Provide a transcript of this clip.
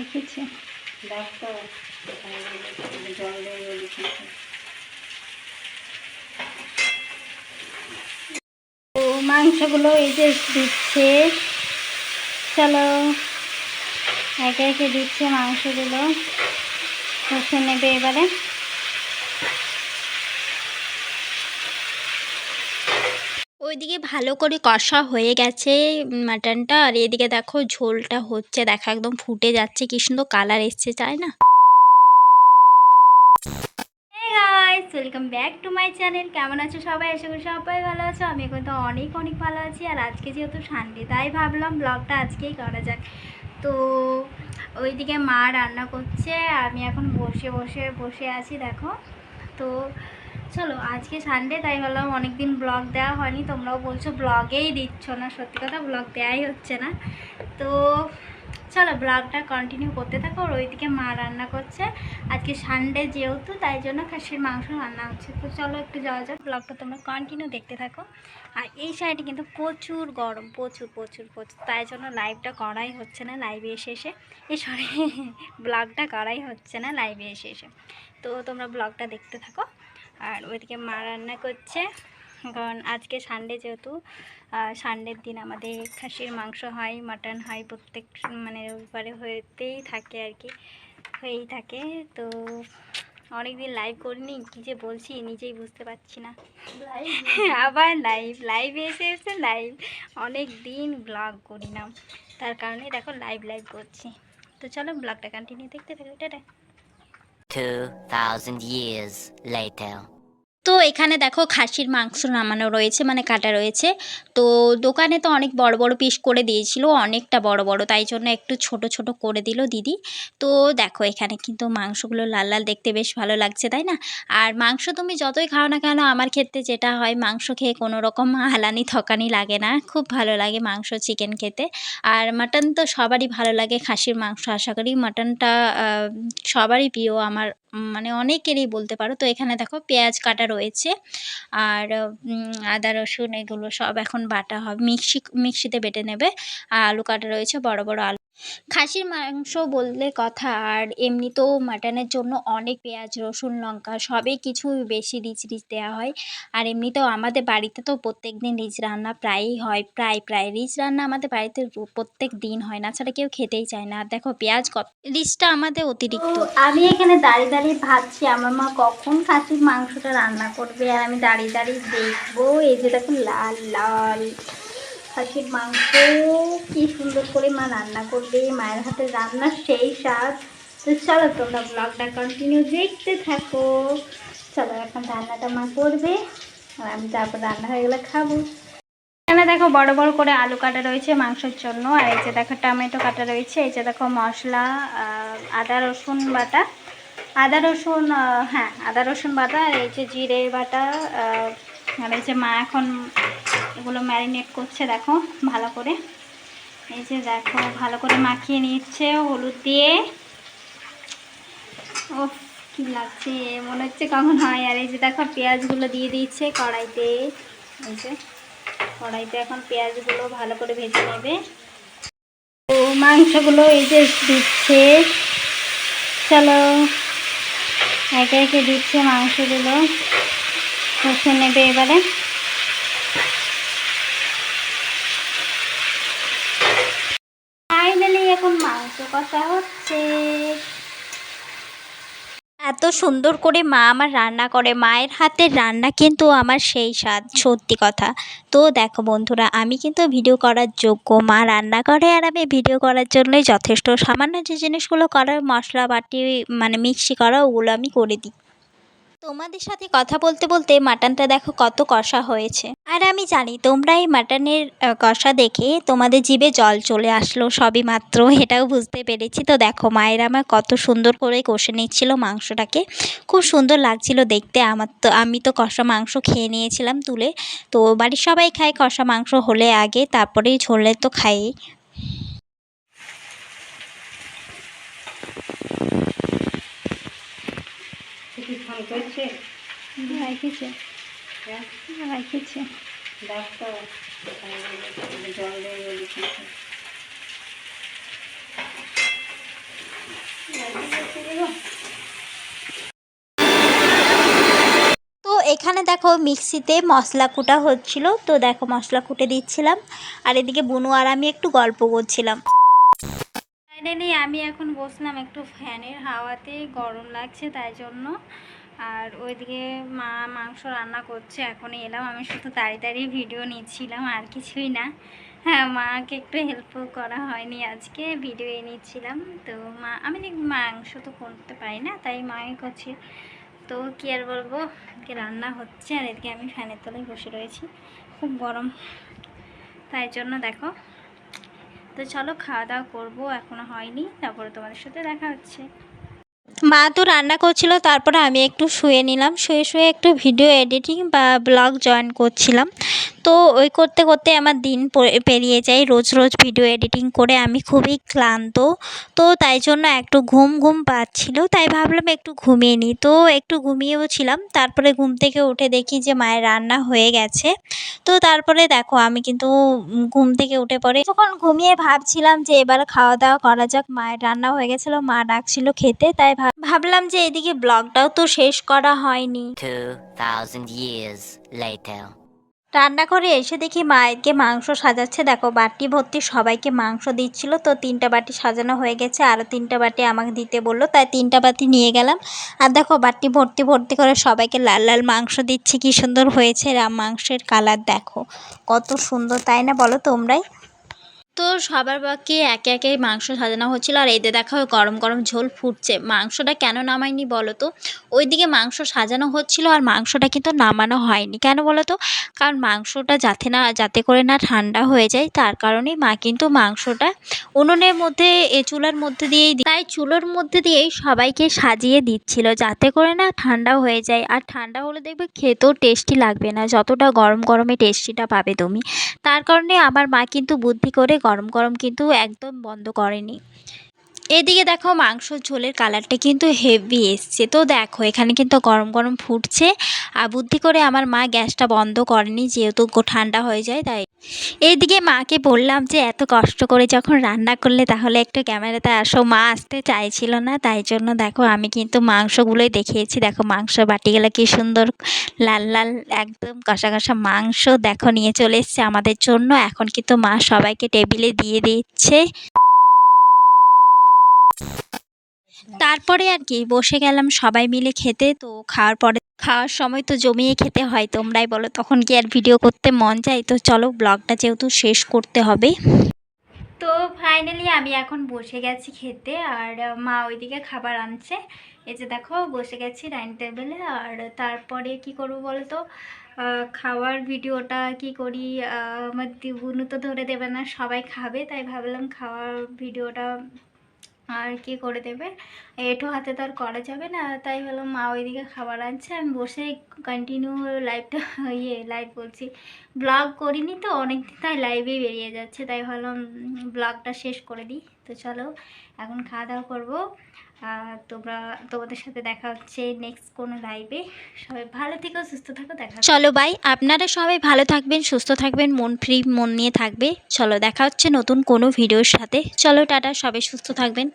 রেখেছে ডাক্তার জল তো মাংসগুলো এই যে দিচ্ছে। চলো একে একে দিচ্ছে মাংসগুলো। কষে নেবে এবারে। ওইদিকে ভালো করে কষা হয়ে গেছে মাটনটা। আর এদিকে দেখো ঝোলটা হচ্ছে, দেখা একদম ফুটে যাচ্ছে, কি সুন্দর কালার এসছে, তাই না? Welcome back to my channel কেমন আছো সবাই? আশা করি সবাই ভালো আছো। আমি কিন্তু অনেক অনেক ভালো আছি। আর আজকে যেহেতু সানডে তাই ভাবলাম ব্লগটা আজকেই করা যাক। তো ওইদিকে মা রান্না করছে, আমি এখন বসে বসে বসে আছি, দেখো। তো চলো, আজকে সানডে তাই ভাবলাম অনেকদিন ব্লগ দেওয়া হয়নি, তোমরাও বলছো ব্লগেই দিচ্ছ না, সত্যি কথা ব্লগ দেওয়াই হচ্ছে না। তো চলো ব্লগটা কন্টিনিউ করতে থাকো, আর ওইদিকে মা রান্না করছে। আজকে সানডে যেহেতু, তাই জন্য খাসির মাংস রান্না হচ্ছে। তো চলো, একটু যাওয়া যাক ব্লগটা তোমরা কন্টিনিউ দেখতে থাকো। আর এই সাইডে কিন্তু প্রচুর গরম, প্রচুর প্রচুর প্রচুর। তাই জন্য লাইভটা করাই হচ্ছে না লাইভে এসে এসে। এই সরি ব্লগটা করাই হচ্ছে না লাইভে এসে এসে। তো তোমরা ব্লগটা দেখতে থাকো। আর ওইদিকে মা রান্না করছে। কারণ আজকে সানডে যেহেতু সানডের দিন আমাদের খাসির মাংস হয় মাটন হয়, প্রত্যেক মানে রবিবারে হতেই থাকে আর কি, হয়েই থাকে। তো অনেক দিন লাইভ করিনি, কী যে বলছি নিজেই বুঝতে পারছি না। আবার লাইভ লাইভে এসে এসে লাইভ অনেক দিন ব্লগ করি না তার কারণে দেখো লাইভ লাইভ করছি। তো চলো ব্লগটা কন্টিনিউ দেখতে থাকো। টাটা। 2,000 years later. তো এখানে দেখো খাসির মাংস নামানো রয়েছে মানে কাটা রয়েছে। তো দোকানে তো অনেক বড় বড় পিস করে দিয়েছিল, অনেকটা বড় বড়, তাই জন্য একটু ছোট ছোট করে দিল দিদি। তো দেখো এখানে কিন্তু মাংসগুলো লাল লাল দেখতে বেশ ভালো লাগছে, তাই না? আর মাংস তুমি যতই খাও না কেন, আমার ক্ষেত্রে যেটা হয়, মাংস খেয়ে কোনো রকম হালানি থকানি লাগে না। খুব ভালো লাগে মাংস চিকেন খেতে। আর মাটন তো সবারই ভালো লাগে, খাসির মাংস আশা করি। মাটনটা সবারই প্রিয়, আমার মানে অনেকেরই বলতে পারো। তো এখানে দেখো পেঁয়াজ কাটা রয়েছে আর আদা, রসুন এগুলো সব এখন বাটা হবে। মিক্সি, মিক্সিতে বেটে নেবে। আর আলু কাটা রয়েছে, বড় বড় আলু। খাসির মাংস বললে কথা, আর এমনিতেও মাটনের জন্য অনেক পেঁয়াজ, রসুন, লঙ্কা সবই কিছু বেশি রিচ রিচ দেওয়া হয়। আর এমনিতেও আমাদের বাড়িতে তো প্রত্যেক দিন রিচ রান্না প্রায়ই হয়, প্রায় প্রায় রিচ রান্না আমাদের বাড়িতে প্রত্যেক দিন হয় না, ছাড়া কেউ খেতেই চায় না। আর দেখো পেঁয়াজ কত রিচটা আমাদের অতিরিক্ত। আমি এখানে দাঁড়িয়ে দাঁড়িয়ে ভাবছি, আমার মা কখন খাসির মাংসটা রান্না করবে? আর আমি দাঁড়িয়ে দাঁড়িয়ে দেখব, এই যে দেখো লাল লাল। খাসির মাংস, কি সুন্দর করে মা রান্না করবে, মায়ের হাতে রান্না সেই স্বাদ। তো চলো তোমরা ব্লগটা কন্টিনিউ দেখতে থাকো। চলো এখন রান্নাটা মা করবে, আর আমি তারপর রান্না হয়ে গেলে খাব। এখানে দেখো বড় বড় করে আলু কাটা রয়েছে মাংসের জন্য, আর এই যে দেখো টমেটো কাটা রয়েছে, এই যে দেখো মশলা আদা, রসুন বাটা। আদা, রসুন হ্যাঁ আদা, রসুন বাটা, আর এই যে জিরে বাটা আর এই যে মা এখন এগুলো ম্যারিনেট করছে, দেখো, ভালো করে। এই যে দেখো, ভালো করে মাখিয়ে নিচ্ছে হলুদ দিয়ে। ও কি লাগছে, মনে হচ্ছে কখন হয়। আর এই যে দেখো, পেঁয়াজগুলো দিয়ে দিচ্ছে কড়াইতে। এই যে, কড়াইতে এখন পেঁয়াজগুলো ভালো করে ভেজে নেবে। ও মাংসগুলো এই যে দিচ্ছে। চলো, একে একে দিচ্ছে মাংসগুলো। কষে নেবে এবারে। ফাইনালি এখন মাংস হচ্ছে। এত সুন্দর করে মা আমার রান্না করে। মায়ের হাতের রান্না কিন্তু আমার সেই স্বাদ, সত্যি কথা। তো দেখো বন্ধুরা, আমি কিন্তু ভিডিও করার যোগ্য। মা রান্না করে আর আমি ভিডিও করার জন্যই যথেষ্ট। সামান্য যে জিনিসগুলো করার মশলা বাটি মানে মিক্সি করা, ওগুলো আমি করে দিই। তোমাদের সাথে কথা বলতে বলতে মাটনটা দেখো কত কষা হয়েছে। আর আমি জানি তোমরা এই মাটনের কষা দেখে তোমাদের জিভে জল চলে আসলো সবই মাত্র, এটাও বুঝতে পেরেছি। তো দেখো মায়ের আমার কত সুন্দর করে কষে নিচ্ছিল মাংসটাকে। খুব সুন্দর লাগছিল দেখতে, আমার তো, আমি তো কষা মাংস খেয়ে নিয়েছিলাম তুলে। তো বাড়ির সবাই খায় কষা মাংস হলে আগে, তারপরেই ঝোলে তো খাই কি করছে ডাক্তার জল এখানে দেখো মিক্সিতে মশলা কুটা হচ্ছিল। তো দেখো মশলা কুটে দিচ্ছিলাম। আর এদিকে বুনু আর আমি একটু গল্প করছিলাম। ফাইনালি আমি এখন বসলাম একটু ফ্যানের হাওয়াতে, গরম লাগছে তাই জন্য। আর ওইদিকে মা মাংস রান্না করছে এখন এলাম। আমি শুধু তাড়িয়ে তাড়িয়ে ভিডিও নিচ্ছিলাম, আর কিছুই না। হ্যাঁ মাকে একটু হেল্পও করা হয়নি আজকে ভিডিও নিচ্ছিলাম। তো মা, আমি মাংস তো করতে পারি না, তাই মাই করছে। তো কী আর বলব রান্না হচ্ছে, আর এদিকে আমি ফ্যানের তলায় বসে রয়েছি। খুব গরম। তাই জন্য দেখো তো চলো খাওয়া দাওয়া করব, এখনও হয়নি, তারপরে তোমাদের সাথে দেখা হচ্ছে। মা তো রান্না করছিল, তারপরে আমি একটু শুয়ে নিলাম, শুয়ে শুয়ে একটু ভিডিও এডিটিং বা ব্লগ জয়েন করছিলাম। তো ওই করতে করতে আমার দিন পেরিয়ে যায়। রোজ রোজ ভিডিও এডিটিং করে আমি খুবই ক্লান্ত। তো তাই জন্য একটু ঘুম ঘুম পাচ্ছিল। তাই ভাবলাম একটু ঘুমিয়ে নিই। তো একটু ঘুমিয়েও ছিলাম। তারপরে ঘুম থেকে উঠে দেখি যে মায়ের রান্না হয়ে গেছে। তো তারপরে দেখো আমি কিন্তু ঘুম থেকে উঠে পড়ে তখন ঘুমিয়ে ভাবছিলাম যে এবার খাওয়া দাওয়া করা যাক। মায়ের রান্না হয়ে গেছিল মা ডাকছিল খেতে। তাই ভাব- ভাবলাম যে এদিকে ব্লগটাও তো শেষ করা হয়নি। 2,000 years later. রান্নাঘরে এসে দেখি মায়েরকে মাংস সাজাচ্ছে। দেখো, বাটি ভর্তি, সবাইকে মাংস দিচ্ছিল। তো তিনটা বাটি সাজানো হয়ে গেছে। আরও তিনটা বাটি আমাকে দিতে বলল। তাই তিনটা বাটি নিয়ে গেলাম। আর দেখো, বাটি ভর্তি ভর্তি করে সবাইকে লাল লাল মাংস দিচ্ছে। কি সুন্দর হয়েছে। রাম মাংসের কালার দেখো। কত সুন্দর, তাই না বলো তোমরাই? তো সবার বাকি একে একে মাংস সাজানো হচ্ছিল আর এতে দেখো গরম গরম ঝোল ফুটছে। মাংসটা কেন নামায়নি বলো তো? ওইদিকে মাংস সাজানো হচ্ছিল আর মাংসটা কিন্তু নামানো হয়নি। কেন বলো তো? কারণ মাংসটা যাতে না, যাতে করে না ঠান্ডা হয়ে যায়, তার কারণেই মা কিন্তু মাংসটা উনুনের মধ্যে, এ চুলার মধ্যে দিয়েই তাই চুলোর মধ্যে দিয়েই সবাইকে সাজিয়ে দিচ্ছিল যাতে করে না ঠান্ডা হয়ে যায়। আর ঠান্ডা হলে দেখবে খেতেও টেস্টি লাগবে না, যতটা গরম গরমে টেস্টিটা পাবে তুমি। তার কারণে আমার মা কিন্তু বুদ্ধি করে গরম গরম কিন্তু একদম বন্ধ করেনি। এদিকে দেখো মাংস ঝোলের কালারটা কিন্তু হেভি এসছে। তো দেখো, এখানে কিন্তু গরম গরম ফুটছে। আর বুদ্ধি করে আমার মা গ্যাসটা বন্ধ করেনি, যেহেতু ঠান্ডা হয়ে যায়, তাই। এইদিকে মাকে বললাম যে, এত কষ্ট করে যখন রান্না করলে, তাহলে একটু ক্যামেরাতে আসো। মা আসতে চাইছিল না, তাই জন্য দেখো আমি কিন্তু মাংসগুলোই দেখিয়েছি। দেখো মাংস বাটিগুলো কি সুন্দর, লাল লাল, একদম কষা কষা মাংস। দেখো, নিয়ে চলে এসছে আমাদের জন্য। এখন কিন্তু মা সবাইকে টেবিলে দিয়ে দিচ্ছে। তারপরে আর কি, বসে গেলাম সবাই মিলে খেতে, তো খাওয়ার পরে, খাওয়ার সময় তো জমিয়ে খেতে হয় তোমরাই বলো, তখন কি আর ভিডিও করতে মন চাই তো চলো ব্লগটা যেহেতু শেষ করতে হবে। তো ফাইনালি আমি এখন বসে গেছি খেতে, আর মা ওইদিকে খাবার আনছে। এই যে দেখো, বসে গেছি ডাইনিং টেবিলে আর তারপরে কি করব বলো তো খাওয়ার ভিডিওটা কি করি? আমার দিগুনু তো ধরে দেবে না, সবাই খাবে, তাই ভাবলাম খাওয়ার ভিডিওটা আর কি করে দেবে? এটু হাতে তো আর করা যাবে না। তাই হলো মা ওইদিকে খাবার আনছে। আমি বসে কন্টিনিউ লাইভটা ইয়ে লাইভ বলছি। ব্লগ করিনি তো অনেক দিন তাই লাইভেই বেরিয়ে যাচ্ছে, তাই ভাবলাম ব্লগটা শেষ করে দিই। তো চলো, এখন খাওয়া দাওয়া করব। তোমরা, তোমাদের সাথে দেখা হচ্ছে নেক্সট কোনো লাইভে সবাই ভালো থেকো, সুস্থ থাকো, দেখা চলো বাই আপনারা সবাই ভালো থাকবেন, সুস্থ থাকবেন, মন ফ্রি মন নিয়ে থাকবে। চলো, দেখা হচ্ছে নতুন কোনো ভিডিওর সাথে। চলো, টাটা, সবাই সুস্থ থাকবেন।